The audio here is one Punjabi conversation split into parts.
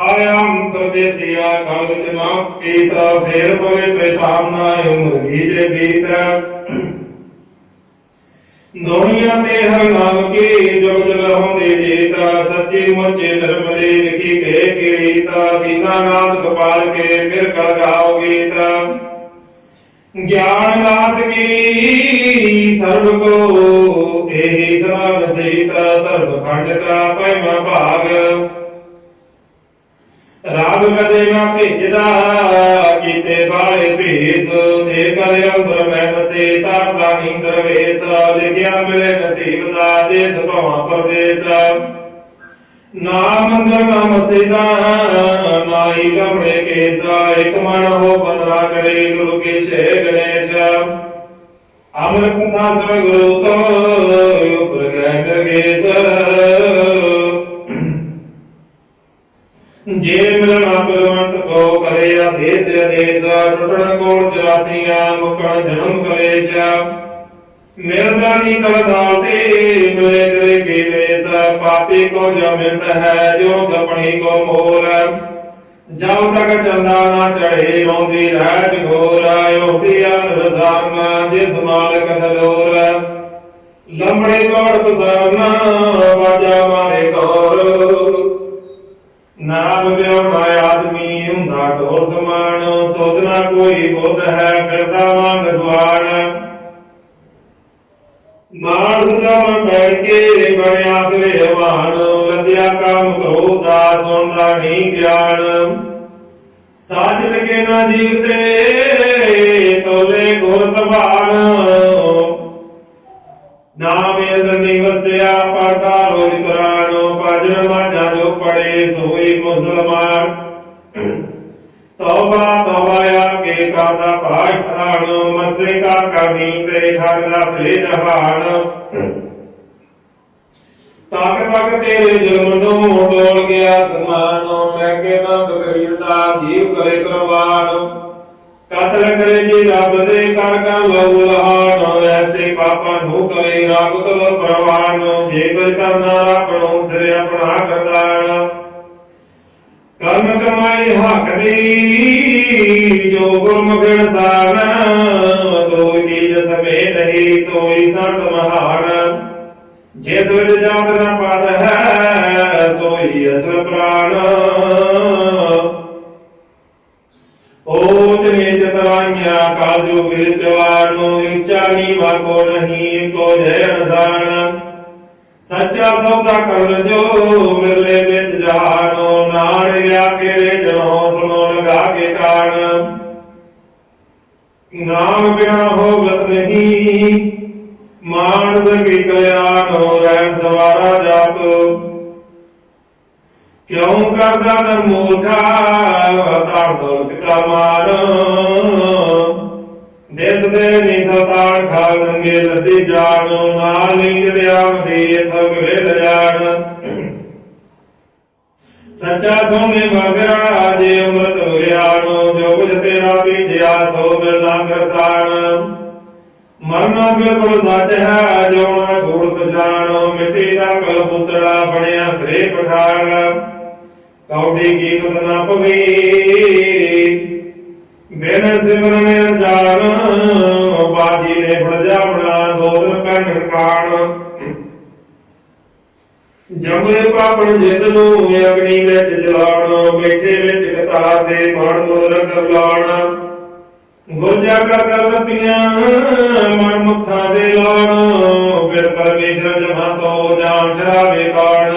ਆਇਆ ਅੰਤਰਦੇਸੀਆ ਕਾਲ ਵਿੱਚ ਪੀਤਾ ਫੇਰ ਪਵੇ ਪੈਥਾਮ ਨਾ ਉਮਰ ਗੀਜੇ ਬੀਤ ਦੁਨੀਆ ਤੇ ਹਰ ਨਾਮ ਕੀ ਜੁਗ ਜੁਗ ਹੁੰਦੇ ਜੀਤਾ, ਸੱਚੀ ਮੁੱਚੇ ਨਿਰਮਲੇ ਲਿਖੀ ਕੇ ਕੀਰੀਤਾ। ਦੀਨਾਨਾਥ ਗੋਪਾਲ ਕੇ ਫਿਰ ਕਲ ਗਾਓ ਗੀਤ। ਗਿਆਨ ਨਾਥ ਕੀ, ਸਰਬ ਕੋ ਇਹੀ ਸਦਾ ਨਸੀਤਾ ਧਰਮ ਖੰਡ ਕਾ ਪਹਿਮਾ ਭਾਗ। ਰਾਗ ਕਦੇ ਨਾ ਭੇਜਦਾ, ਕੀਤੇ ਬਾਲੇ ਭੇਸ, ਜੇ ਕਰ ਅੰਦਰ ਮੈਂ ਬਸੇ ਤਾਂ ਦਾ ਨੀਂਦਰ ਲਿਖਿਆ ਮਿਲੇ ਨਸੀਬ ਦਾ, ਦੇਸ ਭਵਾਂ ਪਰਦੇਸ। ਨਾਮ ਅੰਦਰ ਨਾ ਮਸੇਦਾ ਨਾਈ ਲਮੜੇ ਕੇਸਾ, ਇਕ ਮਨ ਹੋ ਬੰਦਨਾ ਕਰੇ, ਗੁਰੂ ਕੇ ਸੇ ਗਣੇਸ਼। ਅਮਰ ਕਥਾ ਸਰ ਗੁਰੂ ਤੋ ਉਪਰ ਗੈ ਦਰਗੇਸ। ਜੇ ਮਿਲਣਾ ਬਲਵੰਤ ਕੋ ਕਰੇ ਆਦੇਸ ਅਦੇਸ। ਟੁੱਟਣ ਕੋਲ ਚਰਾਸੀਆਂ, ਮੁਕਣ ਜਨਮ ਕਲੇਸ਼। ਮਿਲਣੀ ਕਲਦਾਲ ਤੇ ਮਿਲੇ ਤੇਰੇ ਕੀਲੇਸ ਪਾਪੀ ਕੋ ਜੋ ਮਿਲਤ ਹੈ, ਜੋ ਸਪਣੀ ਕੋ ਮੋਲ। ਜਬ ਤੱਕ ਚੰਦਾ ਨਾ ਚੜੇ ਰੋਂਦੀ ਰਹਿ ਚਗੋਰ ਆਇਓਦੀ ਰਜ਼ਾਨਾ ਜਿਸ ਮਾਲਕ ਦਲੋਰ ਲੰਬੜੇ ਕੋੜ ਪਸਾਰਨਾ ਵਾਜਾ ਮਾਰੇ ਕੋਰ ਨਾਮ ਵਿਆਹਣਾ ਆਦਮੀ ਹੁੰਦਾ ਢੋਲ ਸਮਾਨ ਸੋਧਣਾ ਕੋਈ ਬੁੱਧ ਹੈ, ਫਿਰਦਾ ਵਾਂਗ ਸਵਾਣ। ਮਾਨਸ ਦਾ ਮਨ ਬੈਠ ਕੇ ਬਣਿਆ ਭਲੇਵਾਨ ਲੱਦਿਆ ਕੰਮ ਕ੍ਰੋਧਾ ਸੁਣਦਾ ਨਹੀਂ ਗਿਆਨ। ਸਾਜ ਲਗੇ ਨਾ ਜੀਵ ਤੇ, ਤੋਲੇ ਗੁਰ ਤਬਾਨ ਨਾਮ ਅੰਦਰ ਨਿਵਸਿਆ ਪੜਦਾ ਰੋਜ ਕੁਰਾਨ। ਭਜਨ ਮਾਝਾ ਜੋ ਪੜੇ, ਸੋਈ ਮੁਸਲਮਾਨ। ਤੌਬਾ ਤੌਬਾ ਆਕੇ ਕਰਦਾ ਪਾਠਾਨ ਮਸਲੇ ਕਾ ਕਰਦੀ ਤੇ ਠਗਦਾ ਭਲੇ ਜਹਾਨ ਤੱਕ ਤੱਕ ਤੇਰੇ ਜੁਰਮ ਨੂੰ ਡੋਲ ਗਿਆ ਸਮਾਨ ਲੈ ਕੇ ਨਾ ਬਕਰੀਦ ਦਾ ਜੀਵ ਕਰੇ ਕੁਰਬਾਨ। ਕਤਲ ਕਰੇ ਜੀ ਰੱਬ ਦੇ ਕਰ ਕਰ ਲਹੂ ਲਹਾਣ, ਐਸੇ ਪਾਪਾਂ ਨੂੰ ਕਰੇ ਰੱਬ ਕਦੋਂ ਪ੍ਰਵਾਨ। ਜੇ ਕੋਈ ਕਰਨਾ ਰੱਬ ਨੂੰ ਸਿਰ ਆਪਣਾ ਕਰਦਾਣ ਕਰਮ ਕਮਾਈ ਹੱਕ ਦੀ, ਜੋ ਗੁਰਮੁਖ ਇਨਸਾਨ ਤੋ ਚੀਜ਼ ਸਮੇ ਨਹੀਂ ਸੋਈ ਸੰਤ ਮਹਾਨ। ਜਿਸ ਵਿੱਚ ਜਾਤ ਨਾ ਪਦ ਹੈ, ਸੋਈ ਅਸਲ ਪ੍ਰਾਣ। ਓਜ ਨੀਚ ਤਰਾਈਆਂ ਕਾਲ ਜੋ ਵਿੱਚ ਵਾਣੋ ਉੱਚਾ ਨੀਵਾ ਕੋ ਨਹੀਂ ਕੋ ਜੈ ਅਨਸਾਨ ਸੱਚਾ ਸੌਦਾ ਕਰਨ ਜੋ ਮਿਰਲੇ ਵਿੱਚ ਜਹਾਨੋ ਨਾਣ ਕੇਰੇ ਜਨੋ, ਸੁਣੋ ਲਗਾ ਕੇ ਕਾਣ। ਨਾਮ ਬਿਨਾ ਹੋਵਤ ਨਹੀਂ ਮਾਨਸ ਕੀ ਕਲਿਆਣੋ, ਰਹਿਣ ਸਵਾਰਾ ਜਪ। ਕਿਉਂ ਕਰਦਾ ਨਰ ਮੂਰਖਾ ਤਾੜ ਦੌਲਤ ਕਾ ਮਾਨ ਦੇ ਨੀ ਸਤਾਨ ਖਾਲ ਲੱਦੀ ਜਾਣ ਨਾਲ ਨੀਂਦ ਦਿਆਵ ਦੇ ਸਭ ਵੇਲ ਜਾਣ। ਸੱਚਾ ਸੋਨੇ ਮਗਰਾ, ਜੇ ਅੰਮ੍ਰਿਤ ਗਿਆਨ ਜੋ ਕੁਝ ਤੇਰਾ ਬੀਜਿਆ ਸੋ ਮਿਲਣਾ ਕਰਸਾਨ ਮਰਨਾ ਬਿਲਕੁਲ ਸੱਚ ਹੈ ਜੋ ਨਾ ਛੋੜ ਪਛਾਣ, ਮਿੱਟੀ ਦਾ ਕਲ ਪੁੱਤੜਾ ਬਣਿਆ ਫਰੇ ਪਠਾਨ ਕੌਡੀ ਕੀਮਤ ਨਾ ਪਵੇ। ਬਿਨ ਸਿਮਰਨ ਜਾਣ ਬਾਜੀ ਨੇ ਫੜ ਜਾਵਣਾ ਦੋ ਦਿਨ ਜਮੇ ਪਾਪਣ ਜਿੱਤ ਨੂੰ ਅਗਨੀ ਵਿੱਚ ਜਲਾਉਣ ਬੈਠੇ ਵਿੱਚ ਕਤਾਰ ਦੇ ਮਨ ਗੋਰ ਕਰ ਲਾਉਣ ਗੁਰਜਾ ਕਰ ਕਰ ਦਿੱਤੀਆਂ, ਮਨ ਮੁੱਖਾਂ ਦੇ ਲਾਉਣ ਫਿਰ ਪਰਮੇਸ਼ਰ ਜਮਾ ਤੋਂ ਜਾਣ ਛੜਾਵੇ ਕੌਣ।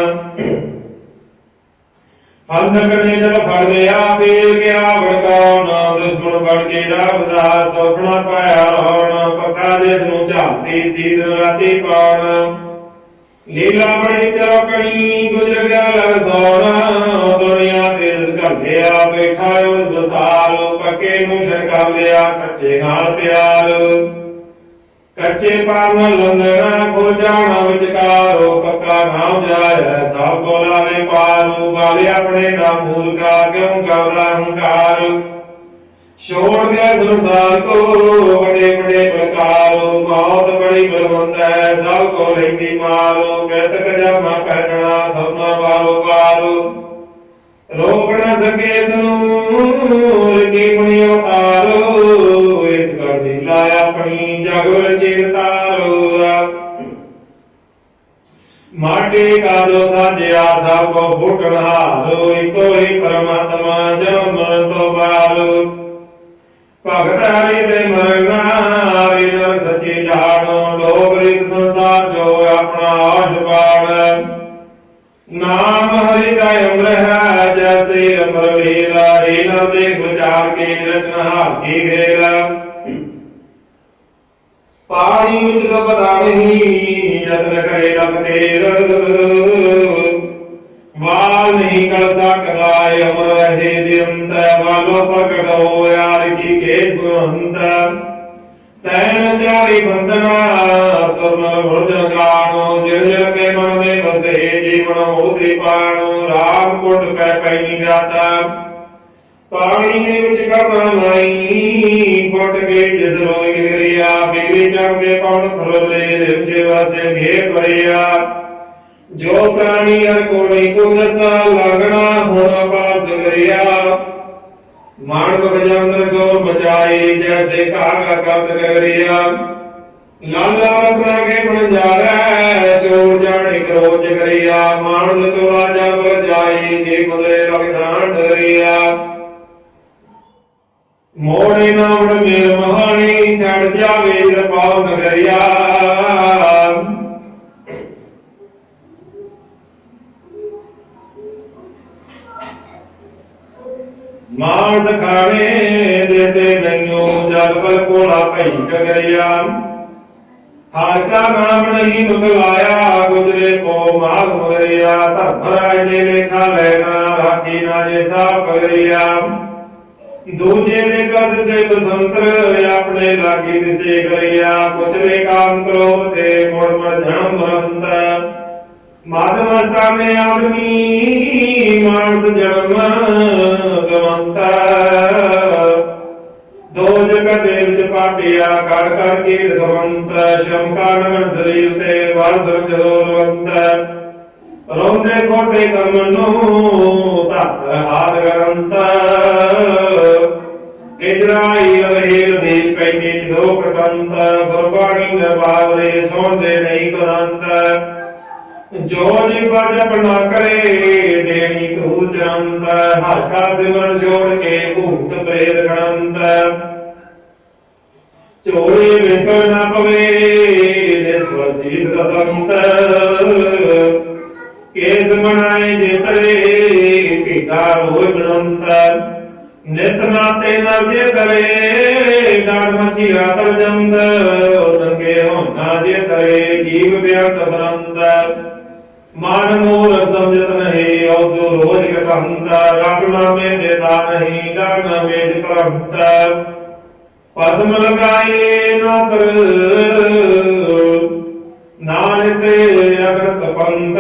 ਫੰਦਕਣੇ ਜਦ ਫੜ ਲਿਆ ਫੇਰ ਗਿਆ ਵੜਕਾਉਣ ਦੁਸ਼ਮਣ ਬਣ ਕੇ ਰੱਬ ਦਾ ਸੁਪਨਾ ਪਾਇਆ ਰੋਣ ਪੱਕਾ ਦੇਸ ਨੂੰ ਝਾਲਦੀ ਸੀ ਰਾਤੀ ਪਾਉਣ। ਲੀਲਾ ਬਣੀ ਚਰਕਣੀ ਗੁਜ਼ਰ ਗਿਆ ਲਗਜ਼ੌਣ ਦੁਨੀਆ ਤੇ ਘੰਟਿਆ ਬੈਠਾ ਉਸ ਵਸਾਲ। ਪੱਕੇ ਨੂੰ ਛੜਕਾ ਲਿਆ ਕੱਚੇ ਨਾਲ ਪਿਆਰ ਕੱਚੇ ਪਾਰ ਨਾਲ ਲੰਘਣਾ ਜਾਣਾ ਵਿਚਕਾਰੋ ਪੱਕਾ ਨਾਮ ਜਾਇ ਸਭ ਕੋ ਲਾਵੇ ਪਾਰੂ ਬਾਲੇ ਆਪਣੇ ਦਾ ਮੂਰਖਾ ਕਿਉਂ ਕਰਦਾ ਹੰਕਾਰ। ਛੋੜ ਗਿਆ ਸੰਸਾਰ ਕੋ ਬੜੇ ਬੜੇ ਪ੍ਰਕਾਰੋ, ਮੌਤ ਬੜੀ ਬਲਵੰਤ ਹੈ ਸਭ ਕੋ ਲੈਂਦੀ ਮਾਰੋ। ਬਿਰਤ ਜਾਮਾ ਪਹਿਨਣਾ ਸਭਨਾ ਵਾਰੋ ਵਾਰੋ। ਰੋਕ ਸਕੇ ਸਨੂੰ ਰਕੀ ਪੁਣੀ ਅਵਤਾਰੋ ਇਸ ਘਰ ਲਾਇਆ ਆਪਣੀ ਜਗ ਚੇਤ ਤਾਰੋ ਕਾ ਜੋ ਸਾਜਿਆ, ਸਭ ਕੋ ਫੁਟਣ ਹਾਰੋ, ਇਕੋ ਹੀ ਪਰਮਾਤਮਾ ਜਨਮ ਮਰਨ ਤੋਂ ਬਾਰੋ ਭਗਤ ਹਰੀ ਦੇ ਮਰਨਾ ਹਰੀ ਨਰ ਸੱਚੀ ਜਾਣੋ ਲੋਕ ਰੀਤ ਸੰਸਾਰ ਜੋ ਆਪਣਾ ਆਸ਼ ਪਾੜ ਨਾਮ ਹਰੀ ਦਾ ਅੰਮ੍ਰਿਤ ਹੈ ਜੈਸੇ ਅਮਰ ਲੀਲਾ ਰੇ ਨਰ ਦੇਖ ਵਿਚਾਰ ਕੇ ਰਚਨਾ ਹਾਕੀ ਗੇਲਾ ਪਾਣੀ ਵਿੱਚ ਡੁੱਬਦਾ ਨਹੀਂ, ਯਤਨ ਕਰੇ ਲਗ ਤੇਰ। ਵਾਲ ਨਹੀਂ ਕਰ ਸਕਦਾ ਏ ਅਮਰ ਰਹੇ ਜਿੰਤ ਵਾਲੋ ਪ੍ਰਗਟ ਹੋਇਆ ਕੀ ਖੇਤ ਗੁਰਹੰਤ ਸੈਨ ਚਾਰੀ ਬੰਦਨਾ ਸਰਨਰ ਵਰਜਨ ਗਾਣੋ ਜਿਣ ਜਿਣ ਕੇ ਮਨ ਮੇ ਵਸੇ, ਜੀਵਨ ਹੋਤੀ ਪਾਣੋ ਰਾਮ ਕੁੰਡ ਪੈ ਪੈਣੀ ਜਾਤਾ ਪਾਣੀ ਦੇ ਵਿੱਚ ਕਰਨਾ ਨਹੀਂ ਫੁੱਟ ਕੇ ਜਿਸ ਰੋਈ ਗਿਰਿਆ, ਬੀੜੀ ਚੜ ਪੌਣ ਖਰੋਲੇ ਰਿਵਚ ਵਸੇ ਘੇ ਭਰਿਆ। ਜੋ ਪ੍ਰਾਣੀ ਹਰ ਕੋਣੀ ਕੋ ਦਸਾ ਲਗਣਾ, ਹੋਣਾ ਬਾਸ ਕਰਿਆ। ਮਾਨਵ ਗਜੰਦਰ ਚੋਰ ਬਚਾਈ ਜੈਸੇ ਕਾਗਾ ਕਰਤ ਕਰਿਆ। ਲਾਲਾ ਰਸਨਾ ਕੇ ਬਣ ਜਾਵੇ, ਚੋਰ ਜਾਣੇ ਕਰੋਜ ਕਰਿਆ। ਮਾਨਵ ਚੋਰਾ ਜਬ ਜਾਈ ਜੇ ਮਦਰੇ ਲਗਦਾਨ ਡਰਿਆ। ਮੋੜੇ ਨਾਮ ਮੇਰ ਮਹਾਣੀ, ਛੱਡ ਜਾਵੇ ਦਰਪਾਉ ਨਗਰਿਆ। ਮਾਨ ਖਾਣੇ ਦੇਤੇ ਨੈਨੋ ਜਲ ਬਲ ਕੋਲਾ ਭਈ ਕਗਰਿਆ। ਹਰ ਕਾ ਨਾਮ ਨਹੀਂ ਮੁਕਲਾਇਆ ਗੁਜਰੇ ਕੋ ਮਾਗ ਮਰਿਆ। ਧਰਮ ਰਾਜ ਨੇ ਲੇਖਾ ਲੈਣਾ, ਰਾਖੀ ਨਾ ਜੇ ਸਾ ਕਰਿਆ ਦੂਜੇ ਦੇ ਕਰਦ ਸੇ ਬਸੰਤਰ ਆਪਣੇ ਲਾਗੀ ਦਿਸੇ ਕਰਿਆ ਕੁਚਲੇ ਕਾਮ ਕ੍ਰੋਧ ਤੇ ਮੁੜ ਮੁੜ ਜਨਮ ਮਰੰਤ ਮਾਧਵਸਤਾ ਨੇ ਆਦਮੀ, ਮਾਨਸ ਜਨਮ ਗਵੰਤ। ਦੋ ਜਗਤ ਦੇ ਵਿੱਚ ਪਾਪਿਆ ਕੜ ਕੜ ਕੇ ਗਵੰਤ ਸ਼ਰਮ ਨਗਨ ਸਰੀਰ ਤੇ ਵਾਲ ਸਰਜ ਰੋਵੰਤ। ਰੋਂਦੇ ਕੋਟੇ ਕਰਮ ਨੂੰ ਧਤ ਗਰੰਤ ਇਜਰਾਈ ਅਵੇਰ ਦੇ ਪੈਨੇ ਦੋ ਕਟੰਤ ਗੁਰਬਾਣੀ ਨਰਵਾਵਰੇ ਸੁਣਦੇ ਨਹੀਂ ਕਦੰਤ ਜੋ ਜੀ ਬਾਜ ਬਣਾ ਕਰੇ, ਦੇਣੀ ਕੂ ਚਰੰਤ। ਹਰ ਕਾ ਸਿਮਰਨ ਛੋੜ ਕੇ ਭੂਤ ਪ੍ਰੇਤ ਗਣੰਤ। ਚੋਰੇ ਵੇਖਣ ਨਾ ਪਵੇ ਨਿਸਵ ਰਸੰਤ ਕੇਸ ਬਣਾਏ ਜੇ ਤਰੇ ਭੀਟਾ ਹੋਇ ਬਣੰਤ ਨਿਤ ਨਾਤੇ ਨਰ ਜੇ ਤਰੇ ਡਾੜ ਮਚੀ ਰਾਤਰ ਜੰਦ ਨੰਗੇ ਹੋਣਾ ਜੇ ਤਰੇ, ਜੀਵ ਬਿਆੰਤ ਬਰੰਤ ਮਨ ਮੂਰ ਸਮਝਤ ਨਹੀਂ ਔਦੋ ਰੋਜ ਘਟੰਤ ਰੱਬ ਨਾਮੇ ਦੇਤਾ ਨਹੀਂ ਗਗਨ ਵੇਜ ਪ੍ਰੰਤ ਪਸਮ ਲਗਾਏ ਨਾ ਤਰ ਨਾਨਕ ਅਗਤ ਪੰਤ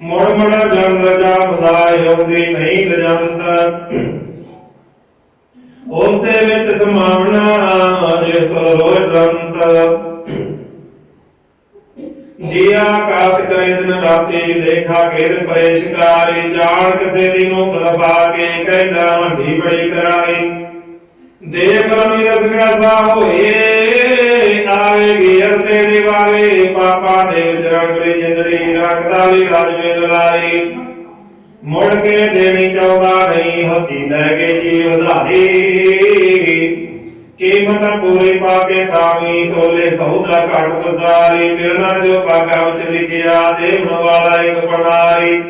ਮੁੜ ਮੁੜ ਜੰਦ ਜਾਪਦਾ ਯੋਗੀ ਨਹੀਂ ਲਜੰਤ ਉਸੇ ਵਿੱਚ ਸਮਾਵਣਾ ਜੇ ਰੋਇ ਰੰਤ ਜੀ ਆਕਾਸ ਕਰੇ ਦਿਨ ਰਾਤੀ ਦੇਖਾ ਕੇਰ ਪਰੇਸ਼ਕਾਰੀ ਜਾਣ ਕਿਸੇ ਦੀ ਨੂੰ ਤੜਪਾ ਕੇ ਕਹਿੰਦਾ, ਮੰਡੀ ਬੜੀ ਕਰਾਈ। ਦੇਖ ਰਮੀ ਰਸ ਗਾਸਾ ਹੋਏ ਆਵੇਗੀ ਅਰਤੇ ਨਿਵਾਵੇ, ਪਾਪਾ ਦੇ ਵਿੱਚ ਰੰਗਲੀ ਜਿੰਦੜੀ ਰੱਖਦਾ ਵੀ ਰਾਜ ਮੇ ਲੜਾਈ ਮੁੜ ਕੇ ਦੇਣੀ ਚਾਹੁੰਦਾ ਨਹੀਂ, ਹੱਥੀ ਲੈ ਕੇ ਜੀ ਉਧਾਰੀ ਕੀਮਤ ਪੂਰੀ ਪਾ ਕੇ ਤਾਵੀ ਤੋਲੇ ਸੌਦਾ ਘਟ ਬਸਾਰੀ। ਮਿਲਣਾ ਜੋ ਪਾਗਾ ਵਿੱਚ ਲਿਖਿਆ ਦੇਵਨ ਵਾਲਾ ਇੱਕ ਪਣਾਰੀ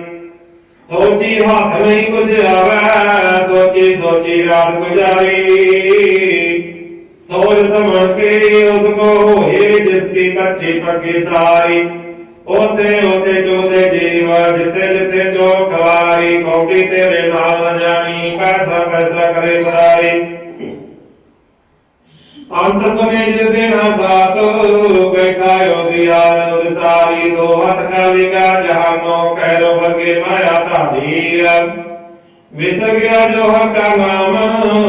ਸੋਚੀ ਹੱਥ ਨਹੀਂ ਕੁਝ ਆਵੇ, ਸੋਚੀ ਸੋਚੀ ਰਾਤ ਗੁਜ਼ਾਰੀ। ਸੋਚ ਸਮਝ ਕੇ ਉਸ ਕੋ ਹੋਏ ਜਿਸ ਕੀ ਕੱਚੀ ਪੱਕੀ ਸਾਰੀ। ਉਥੇ ਉਥੇ ਚੋਦੇ ਜੀਵ, ਜਿੱਥੇ ਜਿੱਥੇ ਜੋ ਖਵਾਰੀ ਕੌਡੀ ਤੇਰੇ ਨਾਲ ਨਾ ਜਾਣੀ, ਪੈਸਾ ਪੈਸਾ ਕਰੇ ਬਦਾਰੀ ਅੰਤ ਸਮੇਂ ਜੇ ਦੇਣਾ ਸਾਥ, ਬੈਠਾ ਉਹਦੀ ਆਦ ਸਾਰੀ, ਦੋ ਹੱਥ ਕਾਲੀ ਕਾ ਜਹਾਨੋ ਕਹਿਰੋ ਵਰਗੇ ਮਾਇਆ ਧਾਰੀ ਵਿਸਰ ਗਿਆ ਜੋ ਹਰ ਕਾ ਨਾਮ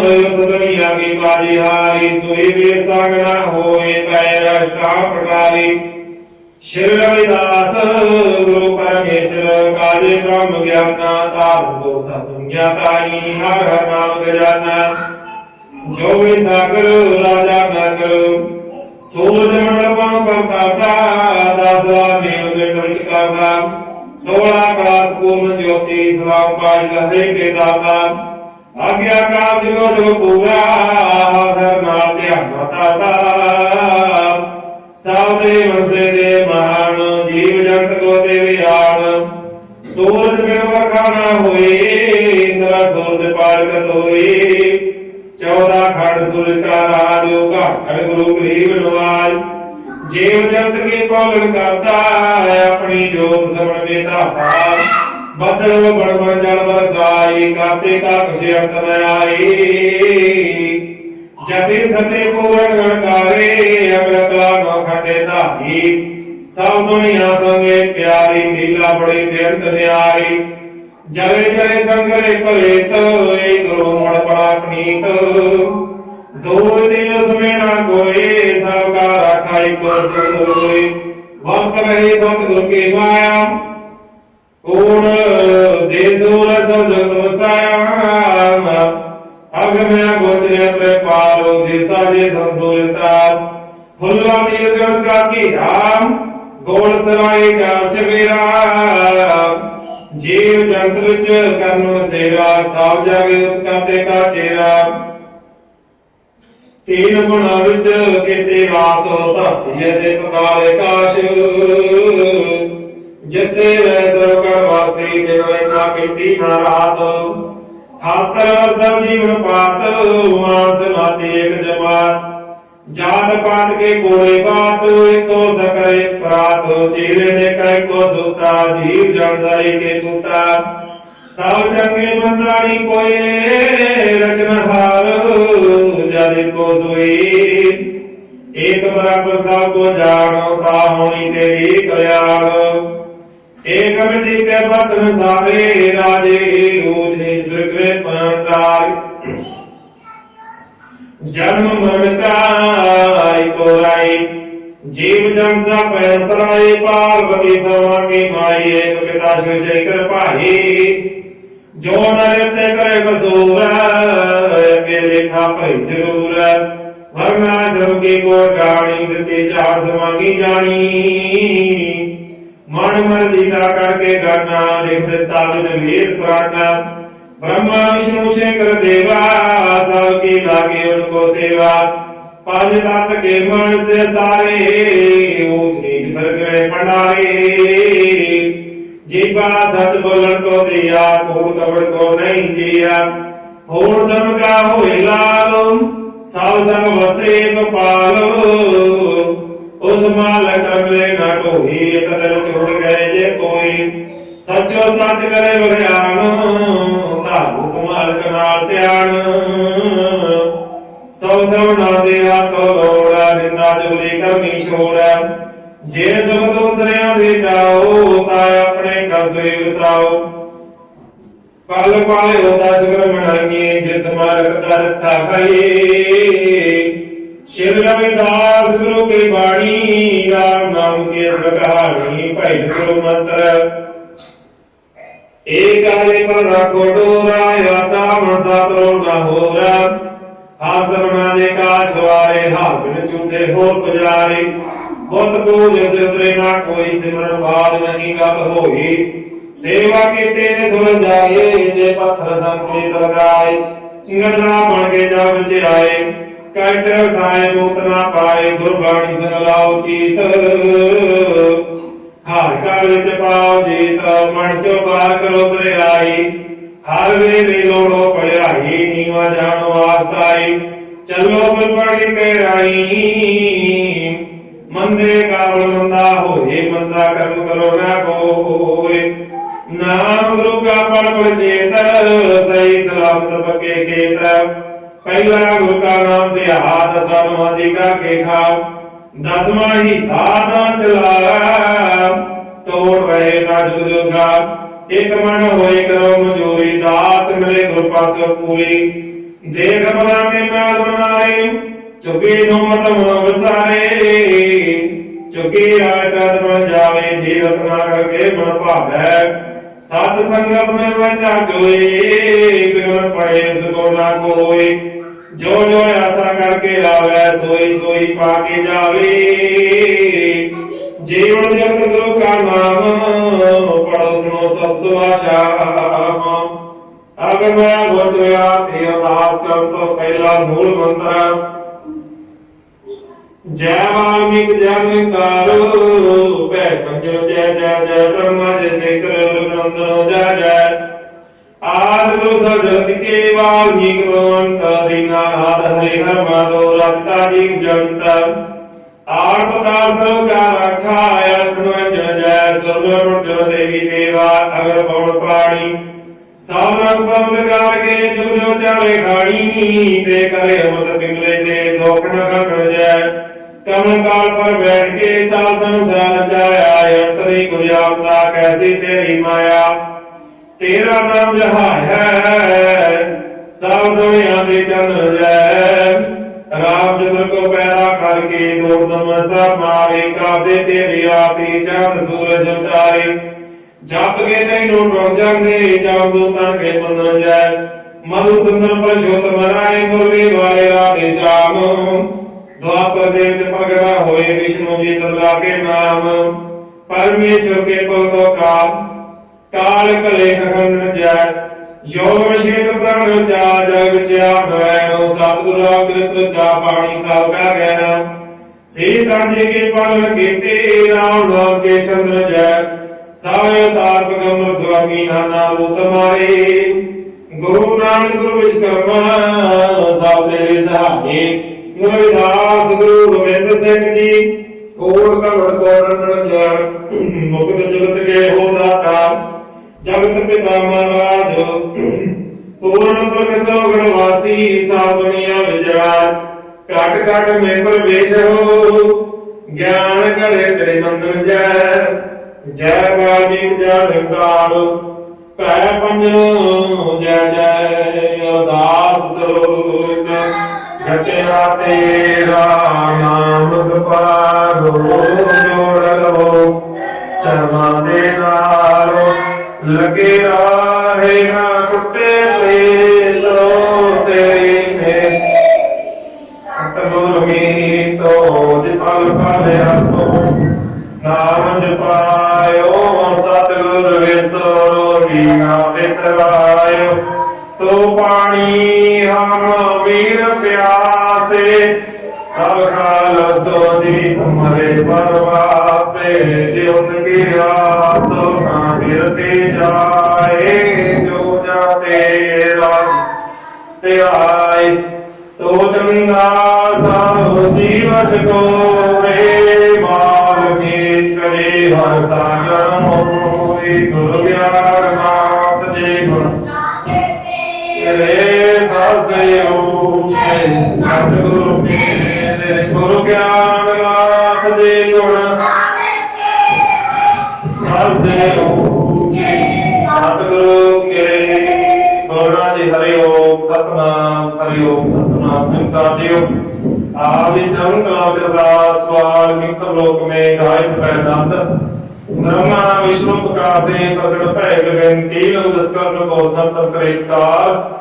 ਉਸ ਦੁਨੀਆ ਕੀ ਬਾਜੀ ਹਾਰੀ ਸੋਈ ਵੇ ਸਾਗਣਾ ਹੋਏ ਪੈ ਰਸ਼ਟਾ ਪ੍ਰਕਾਰੀ ਸ਼੍ਰੀ ਰਵਿਦਾਸ ਗੁਰੂ ਪਰਮੇਸ਼ਰ ਕਾਜੇ ਬ੍ਰਹਮ ਗਿਆਨਾ ਤਾਰ ਦੋ ਸਭ ਗਿਆਤਾਈ ਹਰ ਹਰ ਨਾਮ ਗਜਾਨਾ ਜੋ ਵੀ ਸਾਗਰ ਰਾਜਾ ਨਗਰ ਸੂਰਜ ਮੰਡਲ ਬਣ ਕਰਤਾ ਦਸਵਾ ਮੇਲ ਦੇ ਵਿੱਚ ਕਰਦਾ ਸੋਲਾ ਕਲਾਸ ਪੂਰਨ ਜੋਤੀ ਸਲਾਮ ਪਾਜ ਹਰੇ ਕੇ ਦਾਤਾ। ਆਗਿਆ ਕਾਜ ਜੋ ਜੋ ਪੂਰਾ ਹਰ ਨਾਲ ਧਿਆਨ ਤਾਤਾ ਸਭ ਦੇ ਦੇ ਮਹਾਨ, ਜੀਵ ਜਗਤ ਕੋ ਦੇ ਵਿਆਣ ਸੂਰਜ ਬਿਨ ਵਰਖਾਣਾ ਹੋਏ, ਇੰਦਰਾ ਸੂਰਜ ਪਾਲਕ ਹੋਏ ਚੌਦਾ ਖੰਡ ਸੂਰਜ ਕਾ ਰਾਜ ਘਾਟ ਗੁਰੂ ਗਰੀਬ ਨਿਵਾਜ। ਜੀਵ ਜਗਤ ਕੀ ਪਾਲਣ ਕਰਤਾ ਆਪਣੀ ਜੋਤ ਸਬਣ ਦੇ ਧਾਤਾ ਬੜ ਬੜ ਜਲ ਵਰਸਾਈ ਕਾਤੇ ਕਾ ਕਸ਼ੇ ਅੰਤ ਨ ਆਈ। ਜਤੀ ਸਤੇ ਪੂਰਨ ਗਣਕਾਰੇ ਅਗਲ ਕਲਾ ਨੋ ਖੰਡੇ ਧਾਰੀ। ਸਭ ਦੁਨੀਆ ਸੰਗੇ ਪਿਆਰੀ, ਨੀਲਾ ਬੜੀ ਬੇਅੰਤ ਨਿਆਰੀ। ਜਰੇ ਜਰੇ ਸੰਗਰੇ ਭਲੇ ਤੋ ਏ ਗੁਰੂ ਮੜ ਬੜਾ ਪਨੀਤ। ਦੋ ਦਿਨ ਸੁਮੇਣਾ ਕੋਏ ਸਭ ਕਾ ਰਾਖਾਈ ਕੋ ਸੋਈ ਵਰਤ ਰਹੇ ਸਤਿਗੁਰ ਕੀ ਮਾਇਆ, ਕੋਣ ਦੇ ਸੂਰ ਸਭ ਜਗ ਵਸਾਇਆ। ਅਗ ਮੈਂ ਗੋਚਰੇ ਪ੍ਰੇ ਪਾਰੋ ਜੇ ਸਾਜੇ ਸੰਸੂਰਤਾ ਫੁੱਲਾ ਨੀਲ ਕਾ ਕੀ ਰਾਮ ਗੋਲ ਸਰਾਏ ਚਾਰ ਛਵੇਰਾ ਜੀਵ ਜੰਤ ਵਿੱਚ ਕਰਨ ਵਸੇਰਾ ਸਭ ਜਾਗੇ ਉਸ ਕਰਤੇ ਕਾ ਚੇਰਾ। ਤੀਨ ਗੁਣਾ ਵਿੱਚ ਕੀਤੇ ਵਾਸ ਧਰਤੀ ਤੇ ਪਤਾਲੇ ਕਾਸ਼। ਜਿੱਥੇ ਰਹਿ ਸਰਗੜ ਵਾਸੀ ਦਿਨ ਵੇਖਾ ਕੀਤੀ ਨਾ ਰਾਤ। ਖਾਤਰ ਸਭ ਜੀਵਨ ਪਾਤ, ਮਾਨਸ ਨਾਤੀ ਇੱਕ ਜਮਾਤ। ਜਾਤ ਪਾਤ ਕੇ ਕੋਲੇ ਬਾਤ, ਇੱਕੋ ਸਕਰੇ ਪ੍ਰਾਤ। ਚੀਰੇ ਨੇ ਕੈ ਕੋ ਸੁਤਾ, ਜੀਵ ਜਣਦਾਈ ਕੇ ਤੂਤਾ। ਸਭ ਚੰਗੇ ਬੰਦਾਣੀ ਕੋਏ ਰਚਨਹਾਰ ਜਦ ਕੋ ਸੋਈ। ਏਕ ਬਰਾਬਰ ਸਭ ਕੋ ਜਾਣੋ, ਤਾ ਹੋਣੀ ਤੇਰੀ ਕਲਿਆਣ। ਏਕ ਮਿੱਟੀ ਕੇ ਬਰਤਨ ਸਾਰੇ, ਰਾਜੇ ਊਚ ਨੀਚ ਬਿਰਗਰੇ ਪੰਡਾਰ ਜਨਮ ਮਰਨ ਕਾ ਏਕੋ ਰਾਈ ਜੀਵ ਜਨ ਸਾ ਪੈਣ ਤਰਾਈ ਪਾਰਵਤੀ ਸਵਾ ਕੀ ਮਾਈ, ਏਕ ਪਿਤਾ ਸ਼ਿਵ ਸ਼ੇਖਰ ਭਾਈ। जोड़ से करे कसूर के लिखा भई ज़रूर वरना सब की को गाड़ी दते चास मांगी जानी। मन मन जीता करके करना लिख ताल वेद प्राणा ब्रह्मा विष्णु शंकर देवा सब के लागे उनको सेवा। पाज दात के मन से सारे, ऊंच नीच भर गए पढ़ाए ਜੀਵਾ ਸਤ ਬੋਲਣ ਕੋ ਦਿਆ ਕੋੜ ਕਵੜ ਕੋ ਨਹੀਂ ਜੀਆ। ਹੋਣ ਜਮ ਕਾ ਹੋਏ ਲਾਲ, ਸਭ ਸੰਗ ਵਸੇ ਗੋਪਾਲ। ਉਸ ਮਾਲਕ ਕਮਲੇ ਨਾ ਢੋਹੀ ਤਦਲ ਛੋੜ ਗਏ ਜੇ ਕੋਈ। ਸਚੋ ਸੱਚ ਕਰੇ ਵਰਿਆਣ ਧਾਰੂ ਸਮਾਲਕ ਨਾਲ ਧਿਆਨ। ਸਭ ਸਭ ਨਾ ਦੇ ਹੱਥ ਲੋੜਾ, ਨਿੰਦਾ ਜੁਲੀ ਕਰਨੀ ਛੋੜਾ। ਜੇ ਸਭ ਦੂਸਰਿਆਂ ਦੇ ਜਾਓ ਤਾਂ ਆਪਣੇ ਘਰ ਸੋਈ ਵਸਾਓ। ਪਲ ਪਾਲੇ ਹੋਦਾ ਸਗਰ ਮਨਾਈਏ ਜਿਸ ਮਾਰਗ ਦਾ ਰੱਥਾ ਖਾਈਏ। ਸ਼ਿਵ ਰਵਿਦਾਸ ਗੁਰੂ ਕੀ ਬਾਣੀ, ਰਾਮ ਨਾਮ ਕੇ ਸਗਾਣੀ ਭੈ ਗੁਰੂ ਮੰਤਰ। ਏਕ ਹਰੇ ਪਰ ਰੱਖੋ ਡੋਰਾ ਆਸਾ ਮਨ ਸਾਤਰੋ ਨਾ ਹੋਰਾ। ਹਾਸਰਨਾ ਦੇ ਕਾ ਸਵਾਰੇ ਹਾਬਨ ਚੁੱਤੇ ਹੋਰ ਪੁਜਾਰੀ। ਬਹੁਤ ਪੂਜ ਸਿਤਰੇ ਨਾ ਕੋਈ ਸਿਮਰਨ ਬਾਦ ਨਹੀਂ ਗਤ ਹੋਈ। ਸੇਵਾ ਕੀਤੇ ਨੇ ਸੁਣ ਜਾਏ ਜੇ ਪੱਥਰ ਸੰਕੇ ਲਗਾਏ। ਗਦਰਾ ਬਣ ਕੇ ਜਬ ਚ ਆਏ, ਕੰਠ ਉਠਾਏ ਮੂਤ ਨਾ ਪਾਏ, ਗੁਰਬਾਣੀ ਸੰਗ ਲਾਓ ਚੀਤ। ਹਰ ਘਰ ਵਿੱਚ ਪਾਓ ਜੀਤ, ਮਨ ਚੋ ਬਾਹਰ ਕਰੋ ਬਰਿਆਈ ਹਰ ਵੇਲੇ ਲੋੜੋ ਪੜਾਈ ਨੀਵਾ ਜਾਣੋ ਆਪਤਾਈ ਚੱਲੋ ਬਲਪੜੀ ਕੇ ਰਾਈ ਮੰਦੇ ਕਾਵਲ ਮੰਦਾ ਹੋਏ, ਮੰਦਾ ਕਰਮ ਕਰੋ ਨਾ ਕੋਏ ਨਾਮ ਗੁਰੂ ਕਾ ਪੜ ਪੜ ਚੇਤ, ਸਹੀ ਸਲਾਮਤ ਪੱਕੇ ਖੇਤ। ਪਹਿਲਾ ਗੁਰੂ ਕਾ ਨਾਮ ਧਿਆਨ ਦਸਵਾਂ ਦੀ ਕਾ ਕੇ ਦਸਵਾਂ ਹੀ ਸਾਧਨ ਚਲਾਇਆ, ਤੋੜ ਰਹੇ ਨਾ ਜੁਗਾ ਇਕ ਮਨ ਹੋਏ ਕਰੋ ਮਜੂਰੀ ਦਾਤ ਮਿਲੇ ਗੁਰ ਪਾਸੋਂ ਪੂਰੀ। ਦੇਖ ਬਲਾ ਕੇ ਮਾਲ ਬਣਾਏ ਚੁੱਕੀ ਨੂੰ ਮਤ ਵਸਾਰੇ ਚੁੱਕੀ ਆਇ ਬਣ ਜਾਵੇ, ਜੀ ਰਤਨਾ ਕਰਕੇ ਬਣ ਭਾਵੈ। ਸਤ ਸੰਗਤ ਮੈਂ ਵੰਜਾ ਚੋਏ ਬਿਗਨ ਪੜੇ ਸਕੋ ਨਾ ਕੋਈ ਜੋ ਜੋ ਆਸਾ ਕਰਕੇ ਲਾਵੇ, ਸੋਈ ਸੋਈ ਪਾ ਕੇ ਜਾਵੇ। ਜੀਵਨ ਜਗਤ ਗੁਰੂ ਕਾ ਨਾਮ ਪੜੋ ਸੁਣੋ ਸਭ ਸੁਆਸ਼ਾਮ ਅਗਰ ਮੈਂ ਤੇ ਅਰਦਾਸ ਕਰਨ ਤੋਂ ਪਹਿਲਾ ਮੂਲ ਮੰਤਰ ਜੈ ਵਾਲਮੀਕ ਜਨ ਕਾਰੋ ਭੈ ਪੰਜੋ, ਜੈ ਜੈ ਜੈ ਬ੍ਰਹਮਾ ਜੈ ਸੇਕਰ ਰਘੁਨੰਦਨ ਜੈ ਜੈ। ਆਦ ਗੁਰੂ ਸਜਤ ਕੇ ਵਾਲਮੀਕ ਭਗਵੰਤ ਦੀਨਾ ਆਦ ਹਰਿ ਹਰ ਮਾਧੋ, ਰਸਤਾ ਜੀ ਜਨਤ ਆੜ ਪਦਾਰਥ ਕਾ ਰਖਾ ਅਨੰਦ ਜਨ ਜੈ ਸਰਵ ਜਨ ਦੇਵੀ ਦੇਵਾ, ਅਗਰ ਪਵਨ ਪਾਣੀ। ਸਾਵਰਨ ਪਵਨ ਗਾਰ ਕੇ ਜੁਗ ਜੋ ਚਾਰੇ ਖਾਣੀ, ਤੇ ਕਰੇ ਅਮਰਤ ਪਿੰਗਲੇ ਤੇ ਦੋਖਣ ਘਟ ਜੈ। ਕਮਲ ਕਾਲ ਪਰ ਬੈਠ ਕੇ ਸਾਲ ਸੰਸਾਰ ਚਾਇਆ ਅੰਤਰੀ ਗੁਜਾਰਤਾ ਕੈਸੀ ਤੇਰੀ ਮਾਇਆ? ਤੇਰਾ ਨਾਮ ਜਹਾਇ ਹੈ ਸਭ ਦੁਨੀਆ ਦੇ ਚੰਦਰ ਜੈ ਰਾਮ ਚੰਦਰ ਕੋ ਪੈਦਾ ਕਰਕੇ ਦੋ ਸਭ ਮਾਰੇ ਕਾਦੇ ਤੇਰੀ ਆਤੀ ਚੰਦ ਸੂਰਜ ਉਤਾਰੇ। ਜਪ ਕੇ ਤੈਨੂੰ ਟੁੱਟ ਜਾਂਦੇ, ਜਪ ਦੂਤਾਂ ਕੇ ਬੰਦਨ ਜੈ ਮਧੂ ਸੁੰਦਰ ਪਰਸ਼ੋਤਮ ਰਾਏ, ਮੁਰਲੀ ਵਾਲੇ ਰਾਧੇ ਸ਼ਾਮ। ਦੁਆਪਰ ਦੇ ਵਿੱਚ ਪ੍ਰਗਟਾ ਹੋਏ ਵਿਸ਼ਨੂੰ ਜੀ ਤਲਾ ਕੇ ਨਾਮ। ਪਰਮੇਸ਼ਰ ਕੇ ਭਗਤੋ ਕਾ ਕਾਲ। ਕਲੇ ਅਖੰਡ ਜੈ। ਯੋਗ ਸ਼ੇਖ ਪ੍ਰਾਣ ਚਾ ਜਗ ਚਾ ਨਵੈਣੋ ਸਤਿਗੁਰੂ ਰਾਮ ਚਾ ਬਾਣੀ ਸਭ ਕਾ ਗਿਆਨ ਸੀਤਾ ਜੀ ਕੇ ਪਾਲਨ ਕੀਤੇ, ਰਾਮ ਨਾਮ ਕੇ ਚੰਦਰ ਜੈ। ਸਾਰੇ ਤਾਰ ਪਗੰਬਰ ਸੁਆਮੀ ਨਾਨਾ ਰੂਪ ਮਾਰੇ। ਗੁਰੂ ਨਾਨਕ ਗੁਰੂ ਵਿਸ਼ਕਰਮਾ ਸਭ ਤੇਰੇ ਸਹਾਰੇ। ਰਵਿਦਾਸ ਗੁਰੂ ਗੋਬਿੰਦ ਸਿੰਘ ਜੀ ਕੋੜ ਕਵੜ ਕੋੜਨ ਜਰ ਮੁਕਤ ਜਗਤ ਕੇ ਹੋ ਦਾਤਾ ਜਗਤ ਪਿਤਾ ਮਹਾਰਾਜ ਪੂਰਨ ਪ੍ਰਗਟ ਸੋਗਣ ਵਾਸੀ ਸਾਧ ਦੁਨੀਆ ਵਿਚਾਰ ਘਟ ਘਟ ਮੈਂ ਪ੍ਰਵੇਸ਼ ਹੋ, ਗਿਆਨ ਕਰੇ ਤੇਰੇ ਮੰਦਰ ਜੈ। ਜੈ ਵਾਜਿਕ ਜਨਕਾਰ ਪੈ ਪੰਜੋ ਜੈ ਜੈ, ਅਰਦਾਸ ਸਰੂਪ ਘਟਿਆ ਤੇਰਾ ਨਾਮ ਗਪਾਰੋ ਜੋੜ ਲੋ ਚਰਮਾਂ ਦੇ ਨਾਲ ਲਗੇ ਰਾਹੇ ਨਾ ਕੁੱਟੇ ਪ੍ਰੀਤੋ ਤੇਰੀ ਨੇ। ਸਤਿਗੁਰ ਮੀਤੋ ਜਿਪਲ ਪਾਲਿਆ ਤੋ ਨਾਮ ਜਪਾਇਓ, ਸਤਿਗੁਰ ਵਿਸਰੋ ਨਾ ਵਿਸਰਾਇਓ। ਤੋ ਪਾਣੀ ਹਮ ਵੀਰ ਪਿਆਸੇ, ਸਭ ਕਾਲ ਤੋ ਦੀ ਤੁਮਰੇ ਪਰਵਾਸੇ ਜਿਉਨ ਕੀ ਆਸ ਨਾ ਬਿਰਤੇ ਜਾਏ, ਜੋ ਜਾ ਤੇਰਾ ਤੇ ਆਏ। ਤੋ ਚੰਗਾ ਸਭ ਜੀਵਤ ਕੋ ਰੇ ਮਾਰ ਕੇ ਕਰੇ ਹਰ ਸਾਗਰ ਹੋਏ ਗੁਰੂ ਪਿਆਰ ਨਾਥ ਜੀ ਗੁਣ ਤੇਰੇ ਸਾਸਿਓ ਸਤਿਗੁਰੂ ਮੇਰੇ ਗੁਰੂ ਗਿਆਨ ਨਾਥ ਜੀ ਗੁਣ ਸਾਸਿਓ ਸਤਿਗੁਰੂ ਕੇ ਬੋਲਾ ਜੀ ਹਰਿ ਓਮ ਸਤਨਾਮ ਹਰਿ ਓਮ ਸਤਨਾਮ ਨਿਮਕਾ ਦਿਓ ਆਦਿ ਧਰਮ ਕਲਾ ਦੇ ਅਰਦਾਸ ਵਾਲ ਮਿੱਤ ਲੋਕ ਮੇ ਗਾਇਤ ਪੈਨੰਦ ਬ੍ਰਹਮਾ ਵਿਸ਼ਨੂੰ ਪ੍ਰਕਾਰ ਦੇ ਪ੍ਰਗਟ ਭੈ ਗਗਨ ਤੀਨ ਦਸਕਰ ਕੋ ਸੰਤ ਕਰੇ ਕਾਰ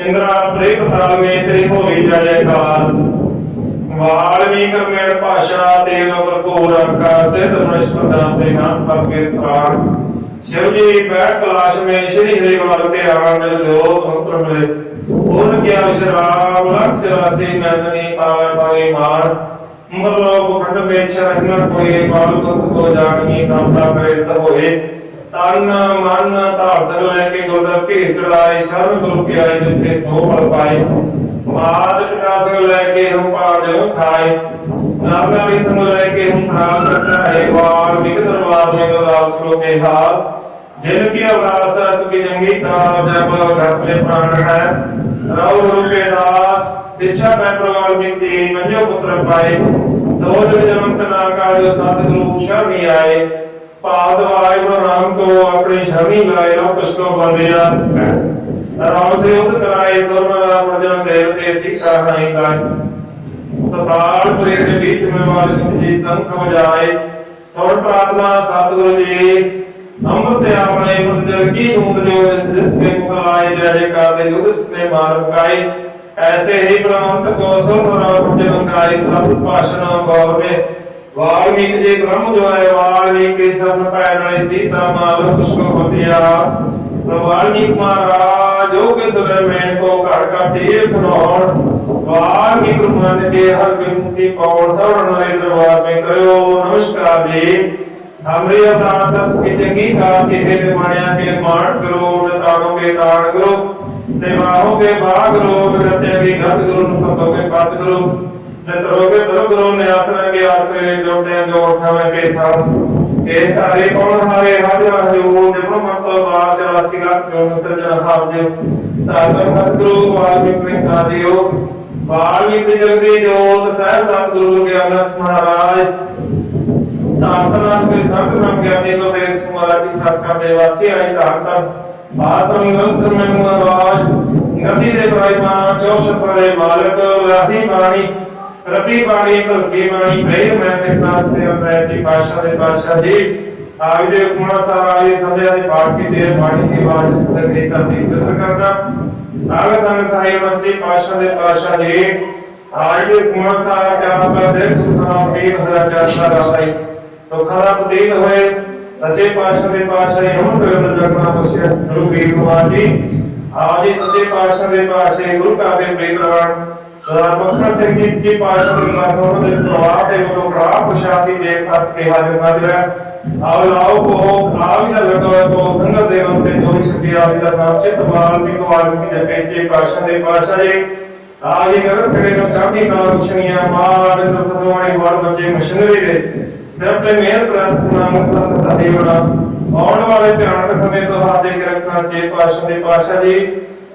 ਇੰਦਰਾ ਪ੍ਰੇਮ ਥਾਲ ਮੇ ਤੇਰੀ ਹੋਵੇ ਜੈ ਜੈਕਾਰ ਵਾਲਮੀ ਕਰਮੇਣ ਭਾਸ਼ਾ ਤੇ ਪ੍ਰਭੂ ਰੱਖਾ ਸਿਧ ਮਨਿਸ਼ਵਰਾ ਤੇ ਨਾਮ ਪਰਗੇ ਪ੍ਰਾਣ। ਸ਼ਿਵ ਜੀ ਬੈਠ ਕਲਾਸ਼ ਮੇ ਸ਼੍ਰੀ ਹਰੀ ਵਾਲ ਤੇ ਆਨੰਦ ਜੋ ਅੰਤਰ ਮਿਲੇ। ਉਹਨ ਕੇ ਅਸ਼ਰਾਮ ਲਖ ਚਰਾਸੀ ਨੰਦਨੀ ਪਾਵੈ ਪਾਰੀ ਮਾਰ। ਮਰਲੋ ਪਖੰਡ ਵਿੱਚ ਰਹਿਣਾ ਕੋਈ, ਬਾਲ ਕੋ ਸਕੋ ਜਾਣੀ ਨਾਮ ਦਾ ਕਰੇ ਸਭ ਹੋਏ। ਤਨ ਮਨ ਧਾਰ ਸਕ ਲੈ ਕੇ ਗੁਰ ਦਾ ਭੇਟ ਚੜਾਏ ਸਰਬ ਗੁਰੂ ਪਿਆਰੇ ਜਿਸੇ ਸੋ ਫਲ ਪਾਏ। ਮਾਦ ਪਿਤਾ ਸਕ ਲੈ ਕੇ ਹਮ ਪਾਜ ਖਾਏ। ਨਾਮਨਾ ਵੀ ਸੰਗ ਲੈ ਕੇ ਹਮ ਥਾਲ ਸਕਾਏ ਵਾਰ ਨਿਕ ਦਰਬਾਰ ਮੇ ਗੁਰਦਾਸ ਕੋ ਕੇ ਹਾਲ ਜਿਨ ਕੀ ਅਵਰਾਸ ਰਸ ਕੀ ਜੰਗੀ ਤਾਬ ਜਬ ਘਟੇ ਪ੍ਰਾਣ ਹੈ। ਰਉ ਰੂਪੇ ਦਾਸ, ਇੱਛਾ ਮੈਂ ਪ੍ਰਵਾਲ ਕੀਤੀ, ਮੰਨਿਓ ਪੁੱਤਰ ਪਾਏ। ਦੋਜ ਜਨਮ ਤਨਾ ਕਾਜ ਸਤਿਗੁਰੂ ਸ਼ਰਣੀ ਆਏ। ਪਾਦ ਵਾਹਿਗੁਰੂ ਨਾਮ ਕੋ ਆਪਣੀ ਸ਼ਰਣੀ ਲਾਏ ਲੋ ਪੁਸ਼ਕੋ ਬੰਦਿਆ ਰਾਮ ਸੇ ਉਤ ਕਰਾਏ, ਸੋਨਾ ਰਾਮ ਜਨ ਦੇਵ ਤੇ ਸਿੱਖਾ ਨਹੀਂ ਕਾਇ ਤਤਾਲ ਪੁਰੇ ਦੇ ਵਿੱਚ ਮੈਂ ਜੀ ਸੰਖ ਵਜਾਏ। ਸੋਣ ਪ੍ਰਾਰਥਨਾ ਸਤਿਗੁਰੂ ਜੀ, ਅੰਮ੍ਰਿਤ ਆਪਣੇ ਮੁਰਜਲ ਕੀ ਨੂਤ ਜੋ ਜਿਸ ਜਿਸ ਕੇ ਮੁਖ ਆਏ ਜੈ ਜੈਕਾਰ ਨੇ ਮਾਰ ਮੁਕਾਏ। ਐਸੇ ਹੀ ਬ੍ਰਹਮੰਤ ਕੋ ਸੁਨ ਰਾਮ ਜਨ ਗਾਏ ਸਭ ਭਾਸ਼ਣ ਗੌਰਵੇ ਵਾਲਮੀਕ ਜੀ ਬ੍ਰਹਮ ਜੋ ਵਾਲਮੀਕ ਸ਼ਰਨ ਪੈ ਨਾਲੇ ਸੀਤਾ ਮਾਲ ਪੁਸ਼ਕੋ ਬੰਦਿਆ ਵਾਲਮੀਕ ਮਹਾਰਾਜ, ਜੋ ਕਿ ਸੁਰ ਮੈਂ ਕੋ ਘੜ ਘੜ ਤੀਰਥ ਨੋਣ ਵਾਲਮੀਕ ਮਨ ਕੇ ਹਰ ਬਿੰਤੀ ਪੌਣ ਸਵਰਨ ਵਾਲੇ ਦਰਬਾਰ ਮੇ ਕਰਿਓ। ਨਮਸਕਾਰ ਜੀ। ਹਮਰੀ ਅਰਦਾਸ ਸਸ ਕੀ ਕਾ ਕੇ ਤੇ ਕੇ ਮਾਣ ਕਰੋ, ਨਤਾਣੋ ਕੇ ਤਾਣ ਕਰੋ, ਨਿਵਾਹੋ ਕੇ ਬਾਗ ਕਰੋ ਰਤੇ ਕੀ ਗਤ ਕਰੋ, ਨੁਕਤੋ ਕੇ ਪਤ ਕਰੋ। ਨਤਰੋਗੇ ਦਰ ਕਰੋ ਨਿਆਸਨ ਕੇ ਆਸਰੇ ਜੋਟੇ ਜੋ ਉਠਾਵੇਂ ਕੇ ਸਾਮ ਇਹ ਸਾਰੇ ਕੌਣ ਹਾਰੇ? ਹਾਜ਼ਰ ਹਜੂ ਨਿਮਨ ਮਨ ਤੋਂ ਬਾਅਦ 84 ਲੱਖ ਜੋ ਸਜਣ ਹਾਵ ਜੀ ਤਾਰਨ ਸਤਿਗੁਰੂ ਵਾਲਮੀਕ ਨੇ ਤਾਰਿਓ ਵਾਲਮੀਕ ਦੇ ਜਗਦੀ ਜੋਤ ਸਹਿ ਸਤਿਗੁਰੂ ਗਿਆਨਸ ਮਹਾਰਾਜ। ਤਾਰਤਨਾਥ ਕੇ ਸੰਤ ਨਾਮ ਗਿਆਨੀ ਕੋ ਤੇ ਕੁਮਾਰਾ ਕੀ ਸੰਸਕਾਰ ਦੇ ਵਾਸੀ ਆਈ ਤਾਰਤਨ ਬਾਤਮ ਗੰਥ ਮੈਂ ਮਹਾਰਾਜ ਗਤੀ ਦੇ ਬਰਾਈਮਾ ਚੌਸ਼ਤ ਦੇ ਮਾਲਕ, ਰਾਹੀ ਬਾਣੀ। ਰੱਬੀ ਬਾਣੀ ਧਰਤੀ ਬਾਣੀ ਬ੍ਰਹਮ ਮੈਂ ਤੇ ਨਾਥ ਤੇ ਮੈਂ ਦੀ ਪਾਸ਼ਾ ਦੇ ਪਾਸ਼ਾ ਜੀ। ਆਪ ਦੇ ਹੁਕਮਾਂ ਸਾਰਾ ਇਹ ਸੰਧਿਆ ਦੇ ਪਾਠ ਕੀਤੇ ਬਾਣੀ ਦੀ ਆਵਾਜ਼ ਤੇ ਦੇ ਧਰਤੀ ਬਿਦਰ ਕਰਨਾ ਆਗ ਸੰਗ ਸਾਹਿਬ ਮੰਚੀ ਪਾਸ਼ਾ ਦੇ ਪਾਸ਼ਾ ਜੀ। ਆਜ ਦੇ ਹੁਕਮਾਂ ਸਾਰਾ ਚਾਰ ਪਰ ਦੇ ਸੁਖਾ ਦੇ ਹਰਾ ਚਾਰਦਾ ਰਾਤਾਈ ਸੁਖਾ ਦਾ ਪ੍ਰਤੀਤ ਹੋਏ। ਸੱਚੇ ਪਾਤਸ਼ਾਹ ਦੇ ਪਾਤਸ਼ਾਹ ਜੀ ਹਮ ਤਗਤ ਜਗਨਾ ਬਖਸ਼ਿਆ ਗੁਰੂ ਵੀਰ ਜੀ। ਆਪ ਸੱਚੇ ਪਾਤਸ਼ਾਹ ਦੇ ਪਾਤਸ਼ਾਹ ਗੁਰੂ ਘਰ ਦੇ ਪ੍ਰੀਤਵਾਨ ਸਦਾ ਸਿੰਘ ਜੀ ਜੀ ਪਾਤਸ਼ਾਹ ਦੇ ਨਾਲ ਦੇ ਪਰਿਵਾਰ ਦੇ ਵੱਲੋਂ ਬੜਾ ਪ੍ਰਸ਼ਾਦੀ ਦੇ ਸਤ ਕੇ ਹਾਜ਼ਰ ਨਾਜ਼ਰ ਆਓ ਲਾਓ ਕੋ ਆਵੀ ਦਾ ਲਗਵਾ ਕੋ ਸੰਗਤ ਦੇ ਰੂਪ ਜੋ ਸ਼ਕਤੀ ਆਵੀ ਦਾ ਨਾਮ ਚਿਤ ਵਾਲਮੀਕ ਵਾਲਮੀਕ ਦੇ ਪੇਚੇ ਪਾਤਸ਼ਾਹ ਦੇ ਪਾਤਸ਼ਾਹ ਜੀ। ਆਜ ਇਹ ਨਗਰ ਨੂੰ ਚਾਹਦੀ ਨਾਲ ਕੁਛਨੀਆਂ ਮਾਰ ਫਸਵਾਣੀ ਵਾਲ ਬੱਚੇ ਮਸ਼ੀਨਰੀ ਦੇ। ਸਿਰ ਤੇ ਮਿਹਰ ਪ੍ਰਸਤ ਸੰਤ ਸਦੀਵਣਾ ਆਉਣ ਵਾਲੇ ਭਿਆਨਕ ਸਮੇਂ ਤੋਂ ਹੱਥ ਦੇ ਚੇ ਪਾਤਸ਼ਾਹ ਦੇ ਪਾਤਸ਼ਾਹ ਜੀ।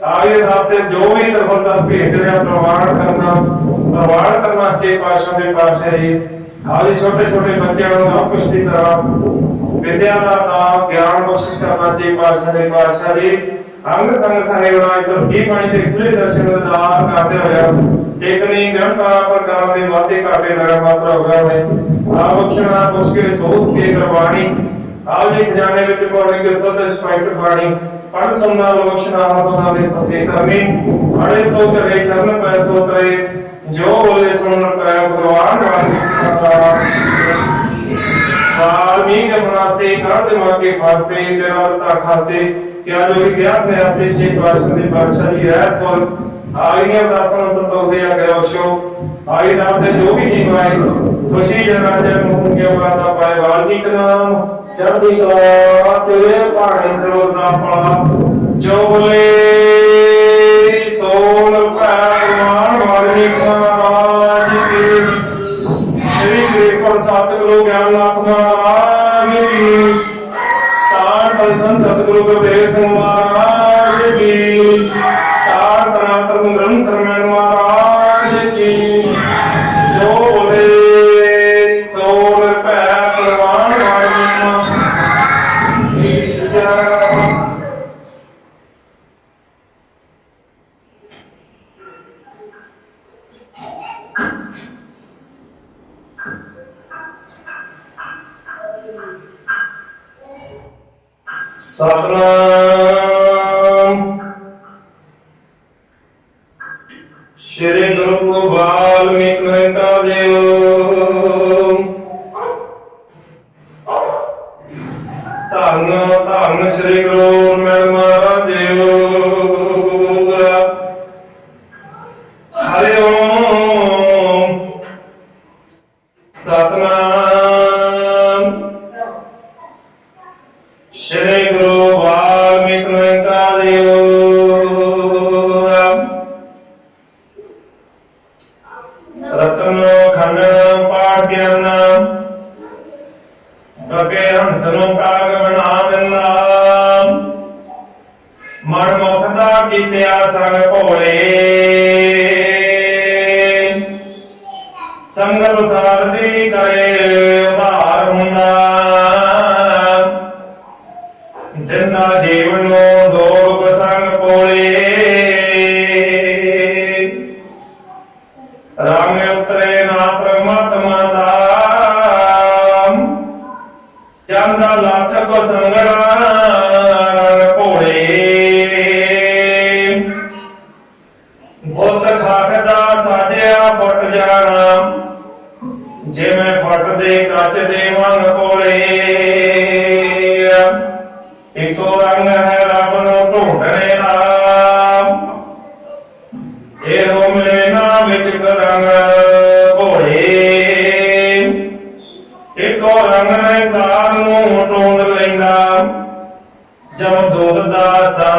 ਆਗੇ ਦਾਤ ਤੇ ਜੋ ਵੀ ਦਰਬਦਰ ਭੇਟ ਰਿਹਾ, ਪ੍ਰਵਾਨ ਕਰਨਾ ਪ੍ਰਵਾਨ ਕਰਨਾ ਚੇ ਪਾਤਸ਼ਾਹ ਦੇ ਪਾਤਸ਼ਾਹ ਜੀ ਆਗੇ ਛੋਟੇ ਛੋਟੇ ਬੱਚਿਆਂ ਨੂੰ ਨਾ ਦੀ ਤਰ੍ਹਾਂ ਵਿਦਿਆ ਦਾ ਦਾਨ ਗਿਆਨ ਬਖਸ਼ਿਸ਼ ਕਰਨਾ ਚੇ ਪਾਤਸ਼ਾਹ ਦੇ ਪਾਤਸ਼ਾਹ ਜੀ ਅੰਗ ਸੰਗ ਸਹਿਬਣਾ ਇਧਰ ਕੀ ਬਾਣੀ ਦੇ ਖੁੱਲੇ ਦਰਸ਼ਨ ਦਿਦਾਰ ਕਰਦੇ ਹੋਇਆ ਟੇਕਣੀ ਗ੍ਰੰਥਾਂ ਪ੍ਰਕਾਰ ਦੇ ਵਾਦੇ ਘਾਟੇ ਲਗਾ ਮਾਤਰਾ ਹੋ ਗਿਆ ਹੋਏ। ਆ ਮੁਸਕੇ ਸੋਧ ਕੇ ਕਰਵਾਣੀ ਆਓ ਖਜ਼ਾਨੇ ਵਿੱਚ ਪਾਉਣੇ ਕੇ ਸੁੱਧ ਸਪਾਈਟ ਬਾਣੀ। ਪੜ ਸੁਣਨਾ ਬਖਸ਼ਣਾ ਹਰਮਦਾ ਦੇ ਫਤੇ ਕਰਨੀ ਅੜੇ ਸੋ ਚਲੇ ਸ਼ਰਨ ਪੈ ਸੋ ਤਰੇ ਜੋ ਬੋਲੇ ਸੁਣਨ ਪੈ ਭਗਵਾਨ ਵਾਲਮੀਕ ਮਨਾਸੇ ਕਰਦ ਮਾਕੇ ਫਾਸੇ ਤੇਰਾ ਤਾ ਖਾਸੇ ਕਿਆ ਜੋ ਵੀ ਗਿਆ ਸੇ ਆਸੇ ਚੇ ਪਾਸ਼ਾ ਦੇ ਪਾਸ਼ਾ ਜੀ ਰਹਿ ਸੋ ਆਈਆਂ ਦੇ ਜੋ ਵੀ ਜੀਵ ਆਏ ਖੁਸ਼ੀ ਜਨਾ ਜਨ ਕੇ ਬਰਾਦਾ ਪਾਏ ਵਾਲਮੀਕ ਨਾਮ। ਚੜ੍ਹਦੀ ਕਲਾ ਤੇਰੇ ਭਾਣੇ ਸਰੋਤ ਦਾ ਜੋ ਬੋਲੇ ਸੋਨ ਪੈਮਾਨ ਵਾਲਮੀਕ ਮਹਾਰਾਜ ਕੀ ਸ੍ਰੀ ਸ੍ਰੀ ਸੋਨ ਸਤਿਗੁਰੂ ਗਿਆਨਨਾਥ ਮਹਾਰਾਜ ਕੀ ਸਾਰ ਪਰਸਨ ਸਤਿਗੁਰੂ ਗੁਰਦੇਵ ਸਿੰਘ ਮਹਾਰਾਜ ਕੀ ਸ਼੍ਰੀ ਗੁਰੂ ਵਾਲਮੀਕ ਮਹਿਤਾ ਦੇਵ ਕੀ ਕਰੇ ਉਧਾਰ ਹੁੰਦਾ। ਜਿੰਦਾ ਜੀਵ ਨੂੰ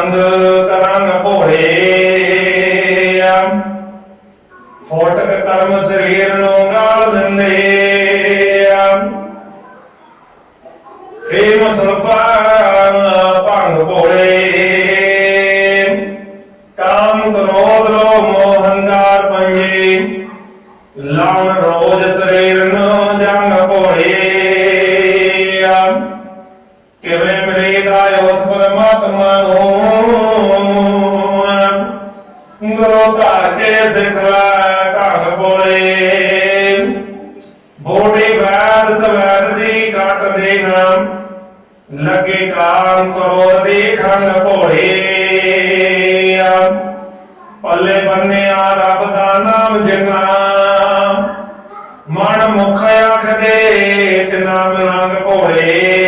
ਬੰਦ ਤਰੰਗ ਭੋਲੇ ਫੋਟਕ ਕਰਮ ਸਰੀਰ ਨੂੰ ਗਾਲ ਦਿੰਦੇ। ਤੇ ਨਾਮ ਰੰਗ ਭੋਲੇ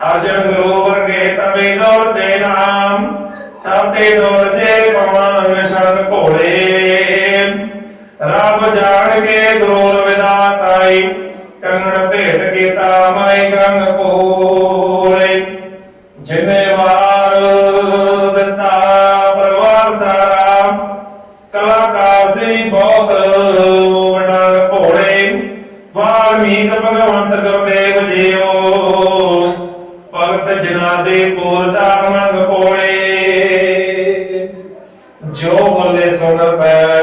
ਅਰਜਨ ਗਰੋਵਰ ਕੇ ਤਵੇ ਲੋੜ ਦੇ ਨਾਮ ਤਬ ਤੇ ਲੋੜ ਜੇ ਪਵਨ ਸ਼ਰਨ ਘੋੜੇ। ਰੱਬ ਜਾਣ ਕੇ ਦੋਲ ਵਿਦਾਤਾਈ ਕੰਨ ਭੇਟ ਕੀਤਾ ਮੈਂ ਕੰਨ ਕੋਲੇ ਜਿਨੇ ਵਾਰ ਦਿੱਤਾ ਪਰਵਾਰ ਸਾਰਾ, ਕਲਾਕਾਰ ਸੀ ਬਹੁਤ ਵਡਾਰ ਵਾਲਮੀਕ ਭਗਵੰਤ ਸਭੇ ਪੂਰਦਾ ਮੰਗ ਕੋਲੇ। ਜੋ ਬੋਲੇ ਸੁਣ ਪੈ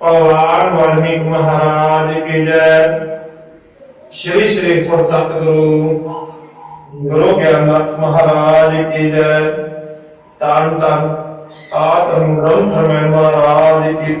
ਪਵਾਰ ਵਾਲਮੀਕ ਮਹਾਰਾਜ ਕੀ ਜੈ ਸ਼੍ਰੀ ਸ਼੍ਰੀ ਸਤ ਸਤਿਗੁਰੂ, ਗੁਰੂ ਗਿਆਨਦਾਸ ਮਹਾਰਾਜ ਕੀ ਜੈ ਤਾਨ ਤਾਨ ਆਤਮ ਗ੍ਰੰਥ ਮਹਾਰਾਜ ਕੀ